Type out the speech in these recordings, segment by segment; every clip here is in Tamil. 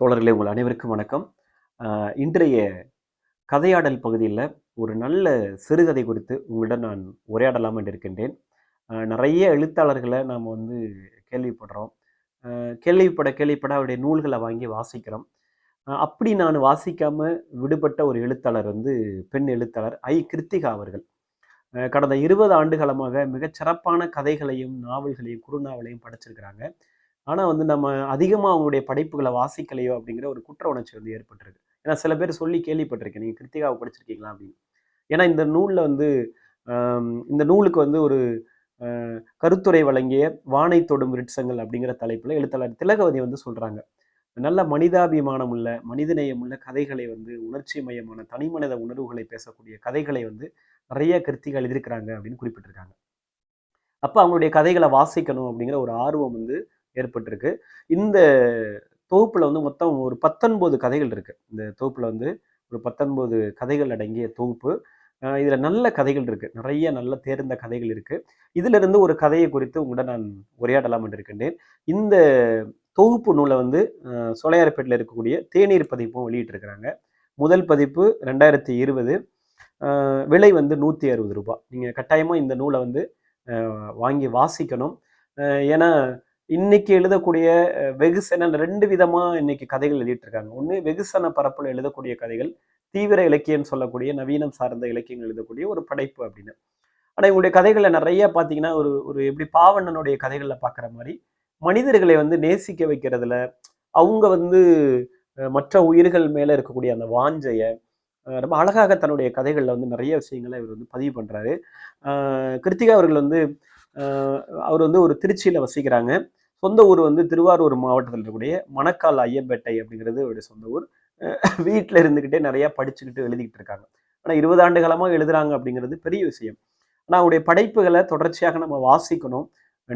தோழர்களே உங்கள் அனைவருக்கும் வணக்கம். இன்றைய கதையாடல் பகுதியில் ஒரு நல்ல சிறுகதை குறித்து உங்களிடம் நான் உரையாடலாம் என்று இருக்கின்றேன். நிறைய எழுத்தாளர்களை நாம் வந்து கேள்விப்படுறோம். கேள்விப்பட கேள்விப்பட அவருடைய நூல்களை வாங்கி வாசிக்கிறோம். அப்படி நான் வாசிக்காமல் விடுபட்ட ஒரு எழுத்தாளர் வந்து பெண் எழுத்தாளர் ஐ. கிருத்திகா அவர்கள். கடந்த இருபது ஆண்டுகாலமாக காலமாக மிகச்சிறப்பான கதைகளையும் நாவல்களையும் குறுநாவலையும் படைச்சிருக்கிறாங்க. ஆனால் வந்து நம்ம அதிகமாக அவங்களுடைய படைப்புகளை வாசிக்கலையோ அப்படிங்கிற ஒரு குற்ற உணர்ச்சி வந்து ஏற்பட்டிருக்கு. ஏன்னா சில பேர் சொல்லி கேள்விப்பட்டிருக்கேன். நீங்கள் கிருத்திகாவை படிச்சிருக்கீங்களா அப்படின்னு. ஏன்னா இந்த நூலில் வந்து இந்த நூலுக்கு வந்து ஒரு கருத்துரை வழங்கிய வானை தொடும் விருட்சங்கள் அப்படிங்கிற தலைப்பில் எழுத்தாளர் திலகவதி வந்து சொல்கிறாங்க நல்ல மனிதாபிமானம் உள்ள மனிதநேயம் உள்ள கதைகளை வந்து உணர்ச்சி மயமான தனிமனித உணர்வுகளை பேசக்கூடிய கதைகளை வந்து நிறைய கிருத்திகள் எழுதியிருக்கிறாங்க அப்படின்னு குறிப்பிட்டிருக்காங்க. அப்போ அவங்களுடைய கதைகளை வாசிக்கணும் அப்படிங்கிற ஒரு ஆர்வம் வந்து ஏற்பட்டிருக்கு. இந்த தொகுப்பில் வந்து மொத்தம் ஒரு பத்தொன்பது கதைகள் இருக்கு. இந்த தொகுப்பில் வந்து ஒரு பத்தொன்பது கதைகள் அடங்கிய தொகுப்பு. இதில் நல்ல கதைகள் இருக்குது நிறைய நல்ல தேர்ந்த கதைகள் இருக்குது இதிலிருந்து ஒரு கதையை குறித்து உங்கள்கிட்ட நான் உரையாடலாம் என்று இருக்கின்றேன். இந்த தொகுப்பு நூலை வந்து அஹ், சோலையார்பேட்டில் இருக்கக்கூடிய தேநீர் பதிப்பும் வெளியிட்டிருக்கிறாங்க. முதல் பதிப்பு ரெண்டாயிரத்தி இருபது. விலை வந்து நூற்றி அறுபது ரூபாய். நீங்கள் கட்டாயமாக இந்த நூலை வந்து வாங்கி வாசிக்கணும். ஏன்னா இன்னைக்கு எழுதக்கூடிய வெகுசன ரெண்டு விதமா இன்னைக்கு கதைகள் எழுதிட்டு இருக்காங்க ஒன்று வெகுசன பரப்பில் எழுதக்கூடிய கதைகள் தீவிர இலக்கியம் சொல்லக்கூடிய நவீனம் சார்ந்த இலக்கியங்கள் எழுதக்கூடிய ஒரு படைப்பு அப்படின்னு. ஆனால் இவங்களுடைய கதைகளை நிறைய பார்த்தீங்கன்னா ஒரு ஒரு எப்படி பாவண்ணனுடைய கதைகளில் பார்க்குற மாதிரி மனிதர்களை வந்து நேசிக்க வைக்கிறதுல அவங்க வந்து மற்ற உயிர்கள் மேலே இருக்கக்கூடிய அந்த வாஞ்சையை ரொம்ப அழகாக தன்னுடைய கதைகளில் வந்து நிறைய விஷயங்களை இவர் வந்து பதிவு பண்ணுறாரு கிருத்திகா அவர்கள் வந்து அவர் வந்து ஒரு திருச்சியில் வசிக்கிறாங்க. சொந்த ஊர் வந்து திருவாரூர் மாவட்டத்தில் இருக்கக்கூடிய மணக்கால் ஐயம்பேட்டை அப்படிங்கிறது அவருடைய சொந்த ஊர். வீட்டில் இருந்துக்கிட்டே நிறையா படிச்சுக்கிட்டு எழுதிக்கிட்டு இருக்காங்க. ஆனால் இருபது ஆண்டு காலமாக எழுதுறாங்க அப்படிங்கிறது பெரிய விஷயம். ஆனால் அவருடைய படைப்புகளை தொடர்ச்சியாக நம்ம வாசிக்கணும்.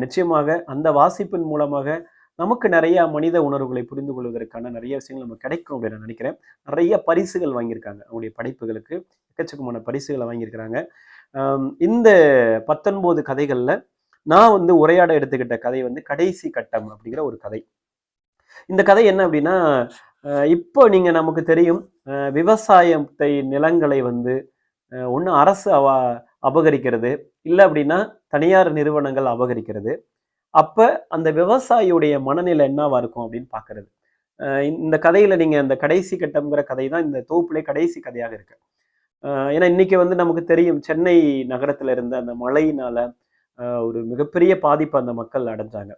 நிச்சயமாக அந்த வாசிப்பின் மூலமாக நமக்கு நிறைய மனித உணர்வுகளை புரிந்து கொள்வதற்கான நிறைய விஷயங்கள் நம்ம கிடைக்கும் அப்படின்னு நான் நினைக்கிறேன். நிறைய பரிசுகள் வாங்கியிருக்காங்க. அவருடைய படைப்புகளுக்கு. எக்கச்சக்கமான பரிசுகளை வாங்கியிருக்கிறாங்க. இந்த பத்தொன்பது கதைகளில் நான் வந்து உரையாட எடுத்துக்கிட்ட கதை வந்து கடைசி கட்டம் அப்படிங்கிற ஒரு கதை. இந்த கதை என்ன அப்படின்னா இப்போ நீங்கள் நமக்கு தெரியும் விவசாயத்தை நிலங்களை வந்து ஒன்று அரசு அவ அபகரிக்கிறது இல்லை அப்படின்னா தனியார் நிறுவனங்கள் அபகரிக்கிறது. அப்போ அந்த விவசாயியுடைய மனநிலை என்னவா இருக்கும் அப்படின்னு பார்க்கறது இந்த கதையில் நீங்கள் அந்த கடைசி கட்டம்ங்கிற கதை தான் இந்த தொகுப்புலே கடைசி கதையாக இருக்குது ஏன்னா இன்னைக்கு வந்து நமக்கு தெரியும் சென்னை நகரத்துல இருந்த அந்த மழையினால ஒரு மிகப்பெரிய பாதிப்பு அந்த மக்கள் அடைஞ்சாங்க.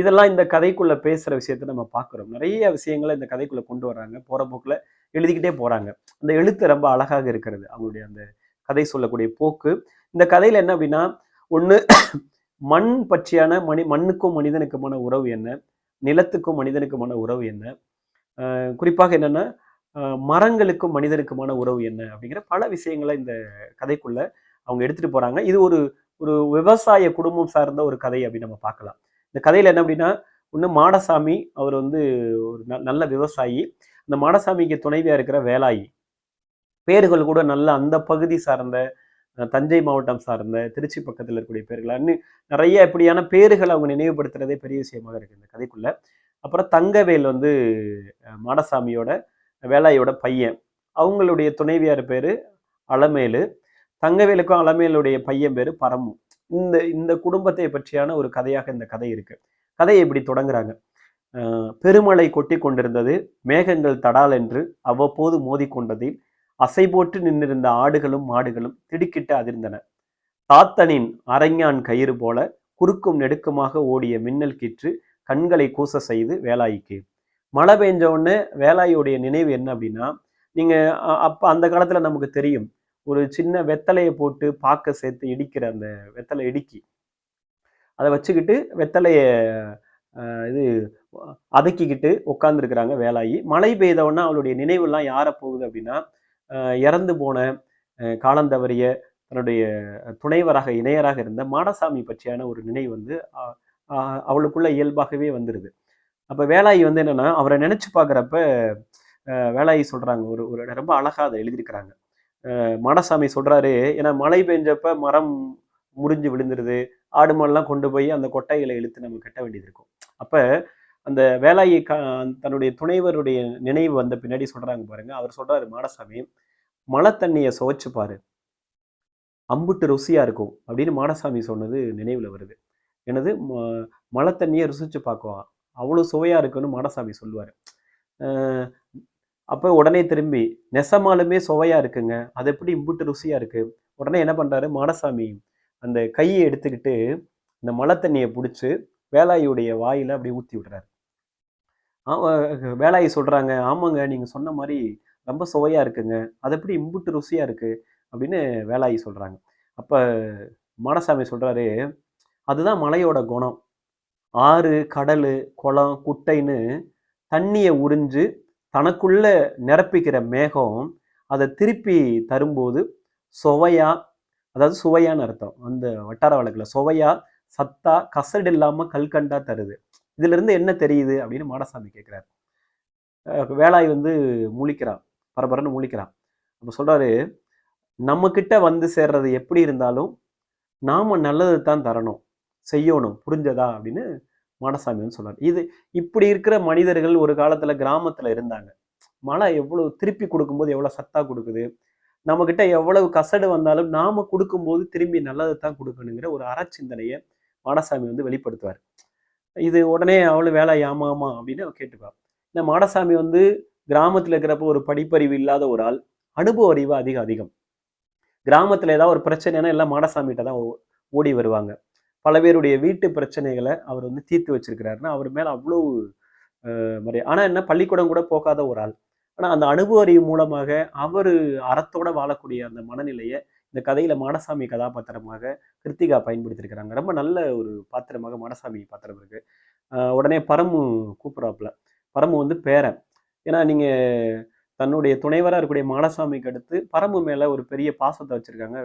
இதெல்லாம் இந்த கதைக்குள்ள பேசுற விஷயத்த நம்ம பார்க்குறோம் நிறைய விஷயங்களை இந்த கதைக்குள்ள கொண்டு வர்றாங்க. போற போக்குல எழுதிக்கிட்டே போறாங்க. அந்த எழுத்து ரொம்ப அழகாக இருக்கிறது. அவங்களுடைய அந்த கதை சொல்லக்கூடிய போக்கு. இந்த கதையில என்ன அப்படின்னா ஒன்று மண் பற்றியான மனி மண்ணுக்கும் மனிதனுக்குமான உறவு என்ன? நிலத்துக்கும் மனிதனுக்குமான உறவு என்ன? குறிப்பாக என்னன்னா மரங்களுக்கும் மனிதனுக்குமான உறவு என்ன? அப்படிங்கிற பல விஷயங்களை இந்த கதைக்குள்ள அவங்க எடுத்துட்டு போறாங்க. இது ஒரு ஒரு விவசாய குடும்பம் சார்ந்த ஒரு கதை அப்படின்னு நம்ம பார்க்கலாம். இந்த கதையில என்ன அப்படின்னா ஒன்று மாடசாமி அவர் வந்து ஒரு நல்ல விவசாயி. இந்த மாடசாமிக்கு துணைவியா இருக்கிற வேலாயி. பேர்கள் கூட நல்ல அந்த பகுதி சார்ந்த தஞ்சை மாவட்டம் சார்ந்த திருச்சி பக்கத்தில் இருக்கக்கூடிய பேர்களான்னு நிறைய இப்படியான பேர்கள் அவங்க நினைவுபடுத்துறதே பெரிய விஷயமாக இருக்கு இந்த கதைக்குள்ள. அப்புறம் தங்கவேல் வந்து மாடசாமியோட வேலாயோட பையன். அவங்களுடைய துணைவியார் பேர் அலமேலு. தங்கவேலுக்கும் அலமேலுடைய பையன் பேர் பரமு. இந்த இந்த குடும்பத்தை பற்றியான ஒரு கதையாக இந்த கதை இருக்குது கதையை இப்படி தொடங்குறாங்க. பெருமழை கொட்டி கொண்டிருந்தது மேகங்கள் தடால் என்று அவ்வப்போது மோதிக்கொண்டதில் அசை போட்டு நின்றிருந்த ஆடுகளும் மாடுகளும் திடுக்கிட்டு அதிர்ந்தன. தாத்தனின் அரைஞான் கயிறு போல குறுக்கும் நெடுக்குமாக ஓடிய மின்னல் கீற்று கண்களை கூச செய்து வேலாய்க்கு. மழை பெஞ்ச உடனே வேலாயுடைய நினைவு என்ன அப்படின்னா நீங்கள் அப்போ அந்த காலத்தில் நமக்கு தெரியும் ஒரு சின்ன வெத்தலையை போட்டு பாக்க சேர்த்து இடிக்கிற அந்த வெத்தலை இடுக்கி. அதை வச்சுக்கிட்டு வெத்தலையை இது அதக்கிக்கிட்டு உட்காந்துருக்குறாங்க வேலாயி மழை பெய்த அவளுடைய நினைவுலாம் யாரை போகுது அப்படின்னா இறந்து போன காலந்தவறிய தன்னுடைய துணைவராக இணையராக இருந்த மாடசாமி பற்றியான ஒரு நினைவு வந்து அவளுக்குள்ள இயல்பாகவே வந்துடுது அப்போ வேலாயி வந்து என்னன்னா அவரை நினைச்சு பார்க்குறப்ப வேலாயி சொல்றாங்க ஒரு ஒரு ரொம்ப அழகா அதை எழுதியிருக்கிறாங்க. மாடசாமி சொல்றாரு ஏன்னா மழை பெஞ்சப்ப மரம் முறிஞ்சு விழுந்துருது. ஆடு மாடெல்லாம் கொண்டு போய் அந்த கொட்டைகளை இழுத்து நம்ம கட்ட வேண்டியது இருக்கும். அப்போ அந்த வேலாயை க தன்னுடைய துணைவருடைய நினைவு வந்த பின்னாடி சொல்றாங்க பாருங்க. அவர் சொல்றாரு மாடசாமி மழை தண்ணியை சுவைச்சு பாரு. அம்புட்டு ருசியா இருக்கும். அப்படின்னு மாடசாமி சொன்னது நினைவுல வருது. எனது ம- மழை தண்ணியை ருசிச்சு பார்க்குவான் அவ்வளோ சுவையாக இருக்குன்னு மாடசாமி சொல்லுவார். அப்போ உடனே திரும்பி நெசமாலுமே சுவையாக இருக்குங்க. அது எப்படி இம்புட்டு ருசியாக இருக்குது உடனே என்ன பண்ணுறாரு மாடசாமி அந்த கையை எடுத்துக்கிட்டு இந்த மழை தண்ணியை பிடிச்சி வேலாயுடைய வாயில் அப்படியே ஊற்றி விடுறாரு. வேலாயி சொல்கிறாங்க ஆமாங்க நீங்கள் சொன்ன மாதிரி ரொம்ப சுவையாக இருக்குங்க. அது எப்படி இம்புட்டு ருசியாக இருக்குது அப்படின்னு வேலாயி சொல்கிறாங்க அப்போ மாடசாமி சொல்கிறாரு அதுதான் மலையோட குணம். ஆறு கடல் குளம் குட்டைன்னு தண்ணியை உறிஞ்சு தனக்குள்ள நிரப்பிக்கிற மேகம் அதை திருப்பி தரும்போது சுவையா அதாவது சுவையான்னு அர்த்தம். அந்த வட்டார வழக்கில் சுவையா சத்தா கசடு இல்லாமல் கல்கண்டா தருது. இதுல இருந்து என்ன தெரியுது அப்படின்னு மாடசாமி கேட்குறாரு வேளாய் வந்து முழிக்கிறான். பரபரன்னு முழிக்கிறான். அப்போ சொல்றாரு நம்ம கிட்ட வந்து சேர்றது எப்படி இருந்தாலும் நாம நல்லது தான் தரணும். செய்யணும் புரிஞ்சதா? அப்படின்னு மாடசாமி வந்து சொல்றாரு. இது இப்படி இருக்கிற மனிதர்கள் ஒரு காலத்துல கிராமத்துல இருந்தாங்க. மழை எவ்வளவு திருப்பி கொடுக்கும்போது எவ்வளவு சத்தா கொடுக்குது? நம்ம கிட்ட எவ்வளவு கசடு வந்தாலும் நாம கொடுக்கும்போது திரும்பி நல்லதை தான் கொடுக்கணுங்கிற ஒரு அறச்சிந்தனையை மாடசாமி வந்து வெளிப்படுத்துவார். இது உடனே அவ்வளோ வேலை ஆமாமா அப்படின்னு அவ கேட்டுப்பா. இந்த மாடசாமி வந்து கிராமத்துல இருக்கிறப்போ ஒரு படிப்பறிவு இல்லாத ஒரு ஆள் அனுபவ அறிவு அதிகம் அதிகம். கிராமத்துல ஏதாவது ஒரு பிரச்சனைனா எல்லாம் மாடசாமிகிட்ட தான் ஓ- ஓடி வருவாங்க. பல பேருடைய வீட்டு பிரச்சனைகளை அவர் வந்து தீர்த்து வச்சிருக்கிறாருன்னா அவர் மேல அவ்வளோ அஹ், ஆனால் ஆனா என்ன பள்ளிக்கூடம் கூட போகாத ஒரு ஆள். ஆனா அந்த அனுபவ அறிவு மூலமாக அவர் அறத்தோட வாழக்கூடிய அந்த மனநிலையை இந்த கதையில மாடசாமி கதாபாத்திரமாக கிருத்திகா பயன்படுத்தியிருக்கிறாங்க. ரொம்ப நல்ல ஒரு பாத்திரமாக மாடசாமி பாத்திரம் இருக்கு. உடனே பரமு கூப்பிட்றாப்புல. பரமு வந்து பேரன். ஏன்னா நீங்க தன்னுடைய துணைவராக இருக்கக்கூடிய மாடசாமிக்கு அடுத்து பரமு மேலே ஒரு பெரிய பாசத்தை வச்சிருக்காங்க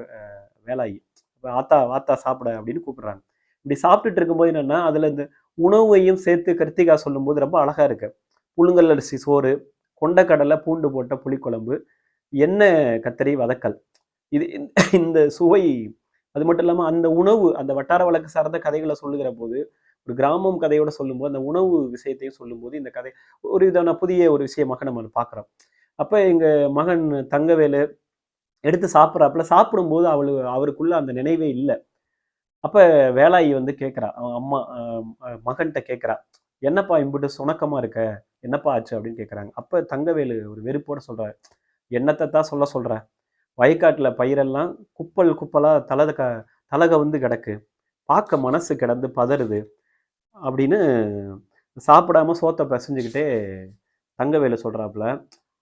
வேலாயி. இப்போ ஆத்தா ஆத்தா சாப்பிட அப்படின்னு கூப்பிடுறாங்க. இப்படி சாப்பிட்டுட்டு இருக்கும்போது என்னென்னா அதில் இந்த உணவையும் சேர்த்து கிருத்திகா சொல்லும்போது ரொம்ப அழகாக இருக்கு. புழுங்கல் அரிசி சோறு கொண்டக்கடலை பூண்டு போட்ட புளிக்குழம்பு எண்ணெய் கத்தரி வதக்கல். இது இந்த- இந்த சுவை அது மட்டும் இல்லாமல் அந்த உணவு அந்த வட்டார வழக்கு சார்ந்த கதைகளை சொல்லுகிற போது ஒரு கிராமம் கதையோட சொல்லும்போது அந்த உணவு விஷயத்தையும் சொல்லும்போது இந்த கதை ஒரு விதமான புதிய ஒரு விஷயமாக நம்ம பார்க்குறோம். அப்போ எங்கள் மகன் தங்கவேலு எடுத்து சாப்பிட்றாப்புல சாப்பிடும்போது அவளு அவருக்குள்ள அந்த நினைவே இல்லை. அப்போ வேலாயி வந்து கேட்குறா அவன் அம்மா மகன்கிட்ட கேட்குறா என்னப்பா இம்புட்டு சுணக்கமாக இருக்க? என்னப்பா ஆச்சு? அப்படின்னு கேட்குறாங்க அப்போ தங்கவேலு ஒரு வெறுப்போட சொல்கிறார் என்னத்தை தான் சொல்ல சொல்கிற வயக்காட்டில் பயிரெல்லாம் குப்பல் குப்பலாக தலத க வந்து கிடக்கு. பார்க்க மனசு கிடந்து பதறுது. அப்படின்னு சாப்பிடாம சோத்தை பிசைஞ்சுக்கிட்டே தங்கவேலு சொல்கிறாப்புல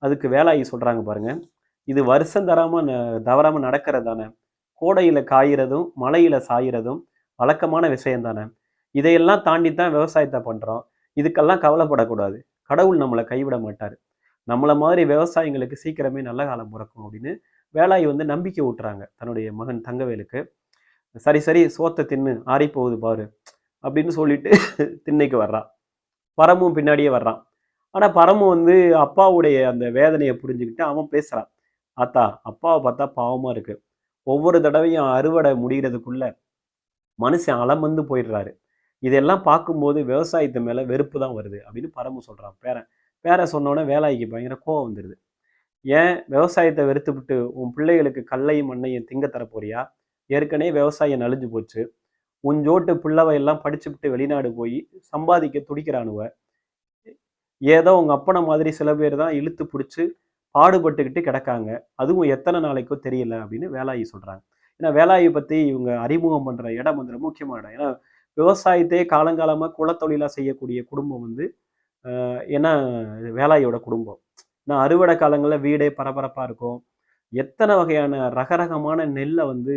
அதுக்கு வேலாயி சொல்கிறாங்க பாருங்க. இது வருஷம் தராமல் ந- நடக்கிறது தானே கோடையில் காய்கிறதும் மழையில் சாயிறதும் வழக்கமான விஷயம் தானே. இதையெல்லாம் தாண்டி தான் விவசாயத்தை பண்ணுறோம் இதுக்கெல்லாம் கவலைப்படக்கூடாது. கடவுள் நம்மளை கைவிட மாட்டார். நம்மளை மாதிரி விவசாயிங்களுக்கு சீக்கிரமே நல்ல காலம் பிறக்கும் அப்படின்னு வேலாய் வந்து நம்பிக்கை ஊட்டுறாங்க. தன்னுடைய மகன் தங்கவேலுக்கு. சரி சரி சோத்தை தின்னு ஆறி போகுது பாரு அப்படின்னு சொல்லிட்டு திண்ணைக்கு வர்றான். பரமும் பின்னாடியே வர்றான். ஆனால் பரமும் வந்து அப்பாவுடைய அந்த வேதனையை புரிஞ்சுக்கிட்டு அவன் பேசுகிறான் ஆத்தா அப்பாவை பார்த்தா பாவமாக இருக்குது ஒவ்வொரு தடவையும் அறுவடை முடிகிறதுக்குள்ள மனுஷன் அலமந்து போயிடுறாரு. இதெல்லாம் பார்க்கும்போது விவசாயத்து மேலே வெறுப்பு தான் வருது அப்படின்னு பரமு சொல்கிறான் பேரன். பேரன் சொன்னோன்னே வேலாய்க்கு பயங்கர கோவம் வந்துடுது ஏன் விவசாயத்தை வெறுத்துவிட்டு உன் பிள்ளைகளுக்கு கல்லையும் மண்ணையும் திங்க தரப்போறியா ஏற்கனவே விவசாயம் நலிஞ்சு போச்சு. உன் ஜோட்டு பிள்ளவையெல்லாம் படிச்சுவிட்டு வெளிநாடு போய் சம்பாதிக்க துடிக்கிறானுவ. ஏதோ உங்கள் அப்பனை மாதிரி சில பேர் தான் இழுத்து பிடிச்சி பாடுபட்டுக்கிட்டு கிடக்காங்க. அதுவும் எத்தனை நாளைக்கோ தெரியல அப்படின்னு வேலாயி சொல்கிறாங்க ஏன்னா வேலாயை பற்றி இவங்க அறிமுகம் பண்ணுற இடம் வந்து ரொம்ப முக்கியமான இடம். ஏன்னா விவசாயத்தையே காலங்காலமாக குலத்தொழிலாக செய்யக்கூடிய குடும்பம் வந்து ஏன்னா வேலாயோட குடும்பம். ஏன்னா அறுவடை காலங்களில் வீடே பரபரப்பாக இருக்கும். எத்தனை வகையான ரகரகமான நெல்லை வந்து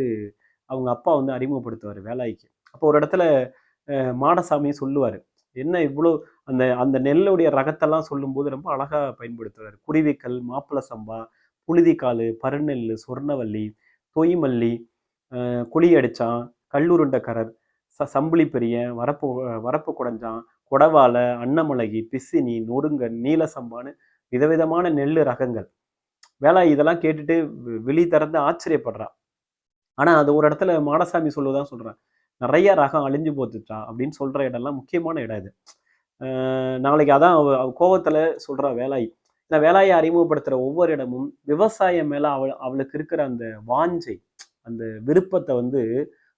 அவங்க அப்பா வந்து அறிமுகப்படுத்துவார் வேலாய்க்கு. அப்போ ஒரு இடத்துல மாடசாமி சொல்லுவார் என்ன இவ்வளோ அந்த அந்த நெல்லுடைய ரகத்தெல்லாம் சொல்லும்போது ரொம்ப அழகாக பயன்படுத்துவார் குருவிக்கல் மாப்பிள சம்பா புழுதிக்கால் பருநெல் சொர்ணவல்லி தொய்மல்லி குழி குழியடிச்சான் கல்லுருண்டக்கரர் ச சம்புளி பெரிய வரப்பு வரப்பு குடஞ்சான் கொடவாலை அன்னமுளகி பிசினி நொறுங்கன் நீல சம்பான்னு விதவிதமான நெல் ரகங்கள். வேலை இதெல்லாம் கேட்டுட்டு வி- விழி திறந்து ஆச்சரியப்படுறான் ஆனால் அது ஒரு இடத்துல மாடசாமி சொல்லுவதான் சொல்கிறேன் நிறைய ரகம் அழிஞ்சு போத்துச்சா அப்படின்னு சொல்கிற இடம்லாம் முக்கியமான இடம் இது. நாளைக்கு அதான் அவ அவ கோவத்துல வேலாய். இந்த வேலாயை அறிமுகப்படுத்துகிற ஒவ்வொரு இடமும் விவசாயம் மேலே அவள் அவளுக்கு இருக்கிற அந்த வாஞ்சை அந்த விருப்பத்தை வந்து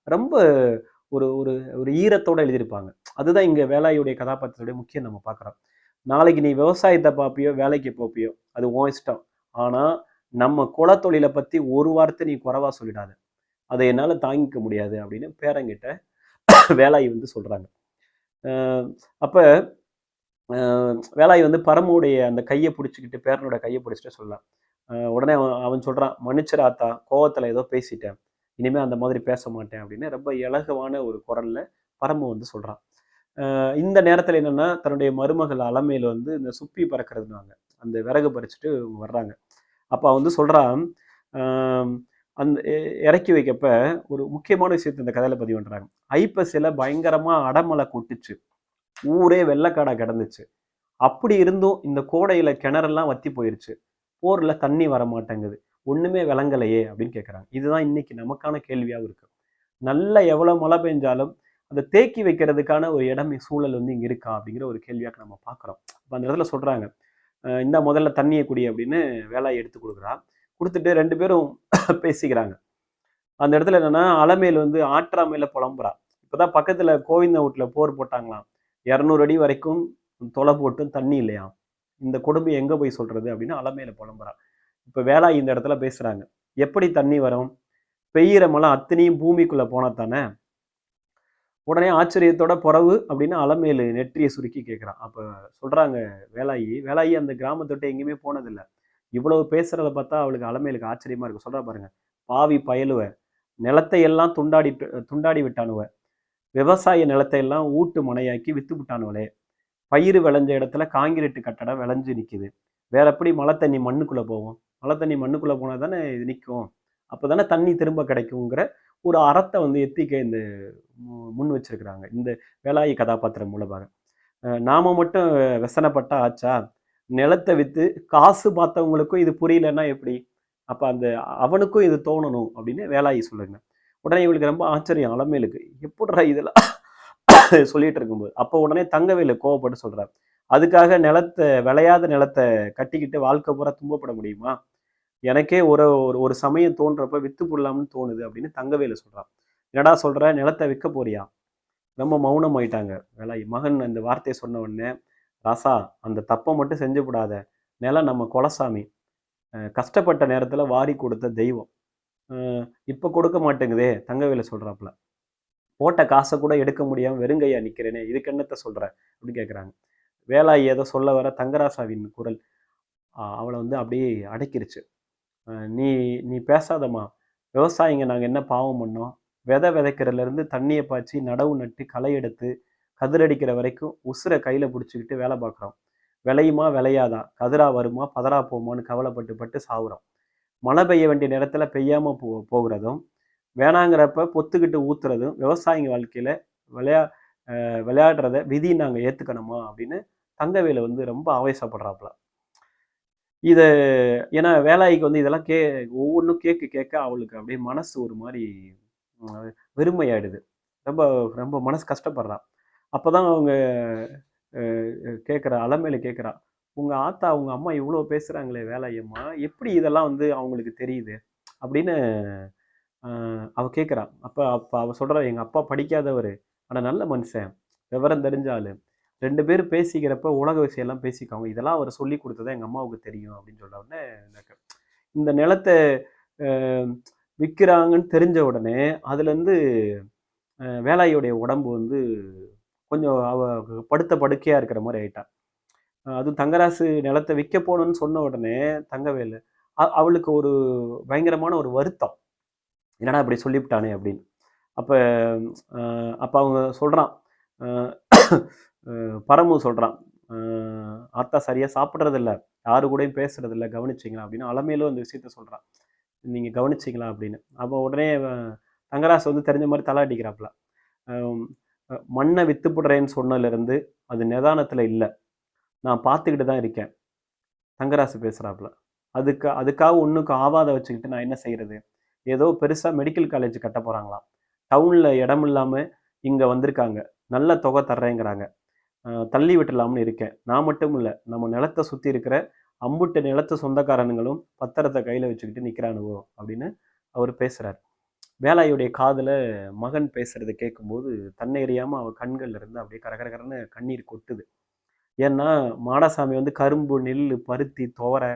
ரொம்ப ஒரு ஒரு ஒரு ஈரத்தோடு எழுதியிருப்பாங்க. அதுதான் இங்கே வேலாயுடைய கதாபாத்திரத்துடைய முக்கியம் நம்ம பார்க்குறோம். நாளைக்கு நீ விவசாயத்தை பார்ப்பியோ வேலைக்கு போப்பியோ அது உன் இஷ்டம். ஆனால் நம்ம குலத்தொழிலை பற்றி ஒரு வார்த்தை நீ குறைவாக சொல்லிடாத. அதை என்னால் தாங்கிக்க முடியாது அப்படின்னு பேரங்கிட்ட வேலாயி வந்து சொல்கிறாங்க அப்போ வேலாய் வந்து பரமுடைய அந்த கையை பிடிச்சிக்கிட்டு பேரனோட கையை பிடிச்சிட்டு சொல்லலாம் உடனே அவன் அவன் சொல்கிறான் மன்னிச்சிராத்தா கோவத்தில் ஏதோ பேசிட்டேன். இனிமேல் அந்த மாதிரி பேச மாட்டேன் அப்படின்னு ரொம்ப இலகுவான ஒரு குரலில் பரமு வந்து சொல்கிறான் இந்த நேரத்தில் என்னென்னா தன்னுடைய மருமகள் அலமையில் வந்து இந்த சுப்பி பறக்கிறதுனாங்க அந்த விறகு பறிச்சுட்டு வர்றாங்க. அப்போ அவன் வந்து சொல்கிறான் அந்த இறக்கி வைக்கப்ப ஒரு முக்கியமான விஷயத்தை இந்த கதையில பதிவு பண்றாங்க. ஐப்பசில பயங்கரமா அடமலை கொட்டுச்சு. ஊரே வெள்ளக்காடா கிடந்துச்சு. அப்படி இருந்தும் இந்த கோடையில கிணறெல்லாம் வத்தி போயிருச்சு. போர்ல தண்ணி வர மாட்டேங்குது ஒண்ணுமே விளங்கலையே அப்படின்னு கேட்குறாங்க இதுதான் இன்னைக்கு நமக்கான கேள்வியாகவும் இருக்கு. நல்ல எவ்வளவு மழை பெஞ்சாலும் அதை தேக்கி வைக்கிறதுக்கான ஒரு இடம் சூழல் வந்து இங்கே இருக்கா அப்படிங்கிற ஒரு கேள்வியாக நம்ம பார்க்குறோம். அப்போ அந்த இடத்துல சொல்கிறாங்க இந்த முதல்ல தண்ணியை குடி அப்படின்னு வேலையை எடுத்து கொடுக்குறா. கொடுத்துட்டு ரெண்டு பேரும் பேசிக்கிறாங்க. அந்த இடத்துல என்னன்னா அலமேல் வந்து ஆற்றாமையில புலம்புறா. இப்பதான் பக்கத்துல கோவிந்த வீட்டுல போர் போட்டாங்களாம். இரநூறு அடி வரைக்கும் தொலை போட்டும் தண்ணி இல்லையா? இந்த கொடுமை எங்க போய் சொல்றது அப்படின்னு அலமேல புலம்புறா. இப்ப வேளா இந்த இடத்துல பேசுறாங்க. எப்படி தண்ணி வரும்? பெய்யிற மழை அத்தனையும் பூமிக்குள்ள போனா தானே உடனே ஆச்சரியத்தோட புறவு அப்படின்னு அலமேலு நெற்றியை சுருக்கி கேட்குறான் அப்ப சொல்றாங்க வேலாயி வேலாயி அந்த கிராமத்தொட்டு எங்கேயுமே போனதில்லை. இவ்வளவு பேசுறத பார்த்தா அவளுக்கு அலமையிலுக்கு ஆச்சரியமா இருக்கு. சொல்றா பாருங்க பாவி பயலுவ நிலத்தை எல்லாம் துண்டாடி துண்டாடி விட்டானுவ விவசாய நிலத்தை எல்லாம் ஊட்டு மனையாக்கி வித்து விட்டானுவலே பயிர் விளைஞ்ச இடத்துல காங்கிரீட்டு கட்டடம் விளைஞ்சு நிற்கிது வேற எப்படி மழை தண்ணி மண்ணுக்குள்ள போகும்? மழை தண்ணி மண்ணுக்குள்ள போனா தானே இது நிற்கும் அப்பதானே தண்ணி திரும்ப கிடைக்குங்கிற ஒரு அறத்தை வந்து எத்திக்க இந்த முன் வச்சிருக்கிறாங்க. இந்த வேலாயி கதாபாத்திரம் மூலமாக. நாம மட்டும் வெசனப்பட்டா ஆச்சா? நிலத்தை விற்று காசு பார்த்தவங்களுக்கும் இது புரியலன்னா எப்படி? அப்போ அந்த அவனுக்கும் இது தோணணும் அப்படின்னு வேலாயி சொல்லுங்க. உடனே இவளுக்கு ரொம்ப ஆச்சரியம் அலமேலுக்கு எப்படா இதெல்லாம் சொல்லிட்டு இருக்கும்போது? அப்போ உடனே தங்கவேலு கோவப்பட்டு சொல்கிறார் அதுக்காக நிலத்தை விளையாத நிலத்தை கட்டிக்கிட்டு வாழ்க்கை பூரா துன்பப்பட முடியுமா? எனக்கே ஒரு ஒரு ஒரு சமயம் தோன்றப்ப வித்து போடலாம்னு தோணுது அப்படின்னு தங்கவேலு சொல்கிறான் என்னடா சொல்கிற நிலத்தை விற்க போறியா? ரொம்ப மௌனம் ஆயிட்டாங்க வேலாயி. மகன் அந்த வார்த்தையை சொன்ன உடனே ராசா அந்த தப்பை மட்டும் செஞ்சு விடாத நிலம் நம்ம குலசாமி. கஷ்டப்பட்ட நேரத்தில் வாரி கொடுத்த தெய்வம். இப்போ கொடுக்க மாட்டேங்குதே தங்கவேல சொல்கிறாப்புல போட்ட காசை கூட எடுக்க முடியாமல் வெறுங்கையா நிற்கிறேனே இதுக்கு என்னத்தை சொல்கிற அப்படின்னு கேட்குறாங்க வேலாயி ஏதோ சொல்ல வர தங்கராசாவின் குரல் அவளை வந்து அப்படியே அடக்கிருச்சு. நீ நீ பேசாதம்மா. விவசாயிங்க நாங்கள் என்ன பாவம் பண்ணோம்? விதை விதைக்கிறதுலேருந்து தண்ணியை பாய்ச்சி நடவு நட்டு களை எடுத்து கதிரடிக்கிற வரைக்கும் உசுரை கையில் பிடிச்சிக்கிட்டு வேலை பார்க்குறோம். விளையுமா விளையாதா? கதிரா வருமா? பதறா போமான்னு கவலைப்பட்டு பட்டு சாவுறோம். மழை பெய்ய வேண்டிய நேரத்தில் பெய்யாமல் போ போகிறதும் வேணாங்கிறப்ப பொத்துக்கிட்டு ஊத்துறதும் விவசாயிங்க வாழ்க்கையில் விளையா விளையாடுறத விதி நாங்கள் ஏற்றுக்கணுமா அப்படின்னு தங்கவேலு வந்து ரொம்ப ஆவேசப்படுறாப்புல. இதை ஏன்னா வேலாய்க்கு வந்து இதெல்லாம் கே ஒவ்வொன்றும் கேட்க கேட்க அவளுக்கு அப்படியே மனசு ஒரு மாதிரி வெறுமையாயிடுது. ரொம்ப ரொம்ப மனசு கஷ்டப்படுறான் அப்பதான் அவங்க கேட்குறா அலமேல கேட்குறா உங்கள் ஆத்தா உங்கள் அம்மா இவ்வளோ பேசுகிறாங்களே வேலையம்மா எப்படி இதெல்லாம் வந்து அவங்களுக்கு தெரியுது? அப்படின்னு அவள் கேட்குறா அப்போ அப்போ அவள் சொல்கிறா எங்கள் அப்பா படிக்காதவர் ஆனால் நல்ல மனுஷன் விவரம் தெரிஞ்சாலு ரெண்டு பேரும் பேசிக்கிறப்ப உலக விஷயம் எல்லாம் பேசிக்காங்க. இதெல்லாம் அவர் சொல்லி கொடுத்ததா எங்கள் அம்மாவுக்கு தெரியும். அப்படின்னு சொல்ல உடனே எனக்கு இந்த நிலத்தை விற்கிறாங்கன்னு தெரிஞ்ச உடனே அதுலேருந்து வேலாயுடைய உடம்பு வந்து கொஞ்சம் அவ படுத்த படுக்கையாக இருக்கிற மாதிரி ஆயிட்டான் அதுவும் தங்கராசு நிலத்தை விற்க போகணும்னு சொன்ன உடனே தங்கவேலு அவளுக்கு ஒரு பயங்கரமான ஒரு வருத்தம். என்னடா இப்படி சொல்லிவிட்டானே? அப்படின்னு. அப்போ அப்போ அவங்க சொல்கிறான் பரமு சொல்கிறான் அத்தா சரியாக சாப்பிட்றதில்ல. யாரு கூடயும் பேசுறதில்ல. கவனிச்சிங்களா? அப்படின்னு. அலமையிலும் அந்த விஷயத்த சொல்கிறான் நீங்கள் கவனிச்சிங்களா? அப்படின்னு. அப்போ உடனே தங்கராசு வந்து தெரிஞ்ச மாதிரி தலை அடிக்கிறாப்புல. மண்ணை வித்து போடுறேன்னு சொன்னதுலேருந்து அது நிதானத்தில் இல்லை. நான் பார்த்துக்கிட்டு தான் இருக்கேன். தங்கராசு பேசுகிறாப்புல அதுக்கு அதுக்காக ஒன்றுக்கு ஆவாத வச்சுக்கிட்டு நான் என்ன செய்கிறது ஏதோ பெருசாக மெடிக்கல் காலேஜ் கட்ட போகிறாங்களாம் டவுனில் இடம் இல்லாமல் இங்கே வந்திருக்காங்க. நல்ல தொகை தர்றேங்கிறாங்க. தள்ளி விட்டுலாம்னு இருக்கேன். நான் மட்டும் இல்லை நம்ம நிலத்தை சுற்றி இருக்கிற அம்புட்டு நிலத்து சொந்தக்காரனுங்களும் பத்திரத்தை கையில் வச்சுக்கிட்டு நிற்கிறானுவோ அப்படின்னு அவர் பேசுகிறார் வேலாயுடைய காதில் மகன் பேசுகிறத கேட்கும்போது தன்னை அறியாமல் அவள் கண்கள்ல இருந்து அப்படியே கரகரகரன்னு கண்ணீர் கொட்டுது. ஏன்னா மாடசாமி வந்து கரும்பு நெல் பருத்தி துவரை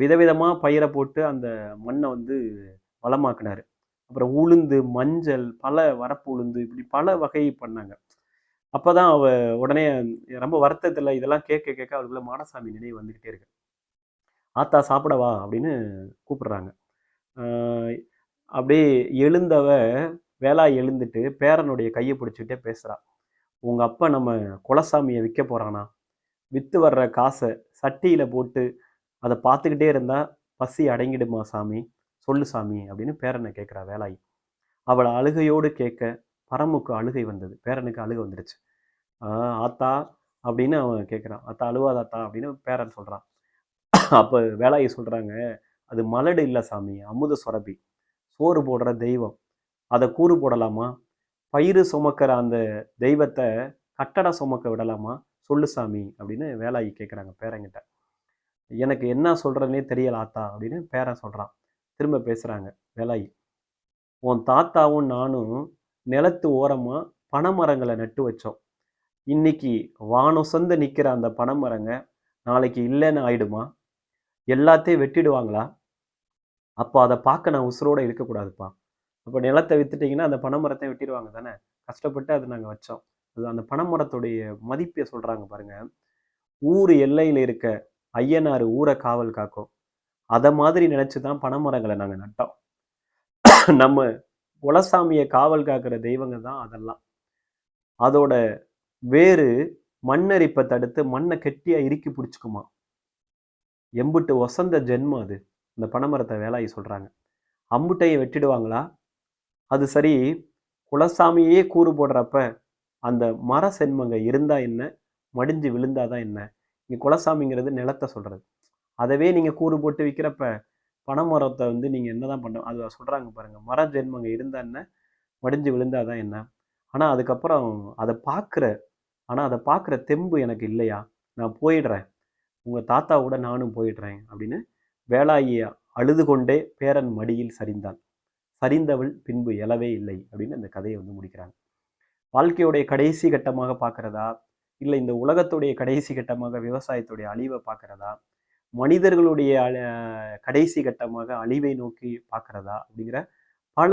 விதவிதமாக பயிரை போட்டு அந்த மண்ணை வந்து வளமாக்குனாரு. அப்புறம் உளுந்து மஞ்சள் பல வரப்பு உளுந்து இப்படி பல வகை பண்ணாங்க. அப்போ தான் அவ உடனே ரொம்ப வருத்தத்தில் இதெல்லாம் கேட்க கேட்க அவளுக்குள்ள மாடசாமி நினைவு வந்துக்கிட்டே இருக்கு. ஆத்தா சாப்பிடவா அப்படின்னு கூப்பிடுறாங்க. அப்படியே எழுந்தவ வேலா எழுந்துட்டு பேரனுடைய கையை பிடிச்சிக்கிட்டே பேசுறா. உங்கள் அப்பா நம்ம குலசாமியை விற்க போகிறானா விற்று வர்ற காசை சட்டியில் போட்டு அதை பார்த்துக்கிட்டே இருந்தால் பசி அடங்கிடுமா சாமி? சொல்லு சாமி அப்படின்னு பேரனை கேட்குறா வேலாயி. அவளை அழுகையோடு கேட்க பரமுக்கு அழுகை வந்தது. பேரனுக்கு அழுகை வந்துடுச்சு. ஆத்தா அப்படின்னு அவன் கேட்குறான் அத்தா அழுவாதாத்தா அப்படின்னு பேரன் சொல்கிறான் அப்போ வேலாயி சொல்கிறாங்க அது மலடு இல்லை சாமி அமுத சுரபி. சோறு போடுற தெய்வம். அதை கூறு போடலாமா? பயிறு சுமக்கிற அந்த தெய்வத்தை கட்டட சுமக்க விடலாமா? சொல்லு சாமி அப்படின்னு வேலாயி கேட்குறாங்க பேரங்கிட்ட. எனக்கு என்ன சொல்கிறதுனே தெரியல ஆத்தா அப்படின்னு பேரன் சொல்கிறான் திரும்ப பேசுகிறாங்க வேலாயி. உன் தாத்தாவும் நானும் நிலத்து ஓரமாக பனைமரங்களை நட்டு வச்சோம். இன்னைக்கு வானுசந்து நிற்கிற அந்த பனைமரங்க நாளைக்கு இல்லைன்னு ஆயிடுமா? எல்லாத்தையும் வெட்டிடுவாங்களா? அப்போ அதை பார்க்க நான் உசுரோடு இருக்கக்கூடாதுப்பா. அப்போ நிலத்தை விற்றுட்டிங்கன்னா அந்த பனைமரத்தை வெட்டிடுவாங்க தானே? கஷ்டப்பட்டு அது நாங்கள் வச்சோம். அது அந்த பனைமரத்துடைய மதிப்பை சொல்கிறாங்க பாருங்க. ஊர் எல்லையில் இருக்க ஐயனார் ஊரை காவல் காக்கும். அதை மாதிரி நினச்சி தான் பனைமரங்களை நாங்கள் நட்டோம். நம்ம குலசாமியை காவல் காக்கிற தெய்வங்க தான் அதெல்லாம். அதோட வேறு மண்ணரிப்பை தடுத்து மண்ணை கெட்டியாக இறுக்கி பிடிச்சிக்குமா எம்புட்டு ஒசந்த ஜென்மம் அது. இந்த பனைமரத்தை வேலாயி சொல்கிறாங்க அம்புட்டையை வெட்டிடுவாங்களா? அது சரி குலசாமியே கூறு போடுறப்ப அந்த மர சென்மங்க இருந்தா என்ன? மடிஞ்சு விழுந்தாதான் என்ன? இங்கே குலசாமிங்கிறது நிலத்தை சொல்கிறது அதவே நீங்கள் கூறு போட்டு விற்கிறப்ப பனைமரத்தை வந்து நீங்கள் என்னதான் பண்ண அது சொல்கிறாங்க பாருங்கள் மர ஜென்மங்க இருந்தா என்ன? மடிஞ்சு விழுந்தாதான் என்ன? ஆனால் அதுக்கப்புறம் அதை பார்க்குற ஆனால் அதை பார்க்குற தெம்பு எனக்கு இல்லையா? நான் போயிடுறேன். உங்கள் தாத்தாவோட நானும் போயிடுறேன் அப்படின்னு வேலாயி அழுது கொண்டே பேரன் மடியில் சரிந்தான். சரிந்தவள் பின்பு எழவே இல்லை அப்படின்னு அந்த கதையை வந்து முடிக்கிறாங்க. வாழ்க்கையுடைய கடைசி கட்டமாக பார்க்கறதா? இல்லை இந்த உலகத்துடைய கடைசி கட்டமாக விவசாயத்துடைய அழிவை பார்க்கறதா? மனிதர்களுடைய கடைசி கட்டமாக அழிவை நோக்கி பார்க்கறதா? அப்படிங்கிற பல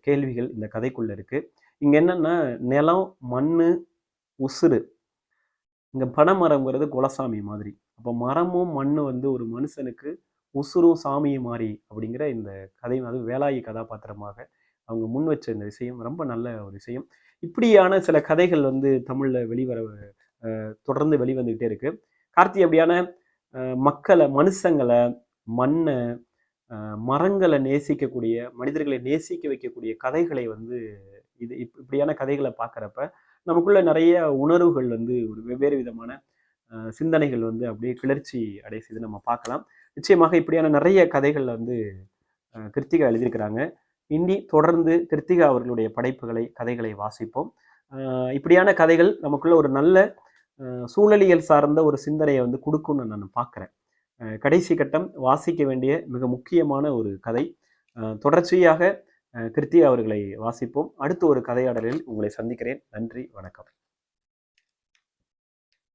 கேள்விகள் இந்த கதைக்குள்ள இருக்கு. இங்க என்னன்னா நிலம் மண் உசுறு. இங்க பனைமரம்ங்கிறது குலசாமி மாதிரி. அப்போ மரமும் மண்ணு வந்து ஒரு மனுஷனுக்கு உசுரும் சாமியும் மாறி அப்படிங்கிற இந்த கதை அது வேலாயி கதாபாத்திரமாக அவங்க முன் வச்ச இந்த விஷயம் ரொம்ப நல்ல ஒரு விஷயம். இப்படியான சில கதைகள் வந்து தமிழில் வெளிவர தொடர்ந்து வெளிவந்துக்கிட்டே இருக்கு. கார்த்தி அப்படியான மக்களை மனுஷங்களை மண்ணை மரங்களை நேசிக்கக்கூடிய மனிதர்களை நேசிக்க வைக்கக்கூடிய கதைகளை வந்து இது இப்- இப்படியான கதைகளை பார்க்குறப்ப நமக்குள்ள நிறைய உணர்வுகள் வந்து ஒரு வெவ்வேறு விதமான சிந்தனைகள் வந்து அப்படியே கிளர்ச்சி அடை செய்து நம்ம பார்க்கலாம். நிச்சயமாக இப்படியான நிறைய கதைகள் வந்து கிருத்திகா எழுதியிருக்கிறாங்க. இனி தொடர்ந்து கிருத்திகா அவர்களுடைய படைப்புகளை கதைகளை வாசிப்போம். இப்படியான கதைகள் நமக்குள்ள ஒரு நல்ல சூழலியல் சார்ந்த ஒரு சிந்தனையை வந்து கொடுக்கும்னு நான் பார்க்குறேன். கடைசி கட்டம் வாசிக்க வேண்டிய மிக முக்கியமான ஒரு கதை. தொடர்ச்சியாக அஹ், கிருத்திகா அவர்களை வாசிப்போம். அடுத்த ஒரு கதையாடலில் உங்களை சந்திக்கிறேன். நன்றி வணக்கம்.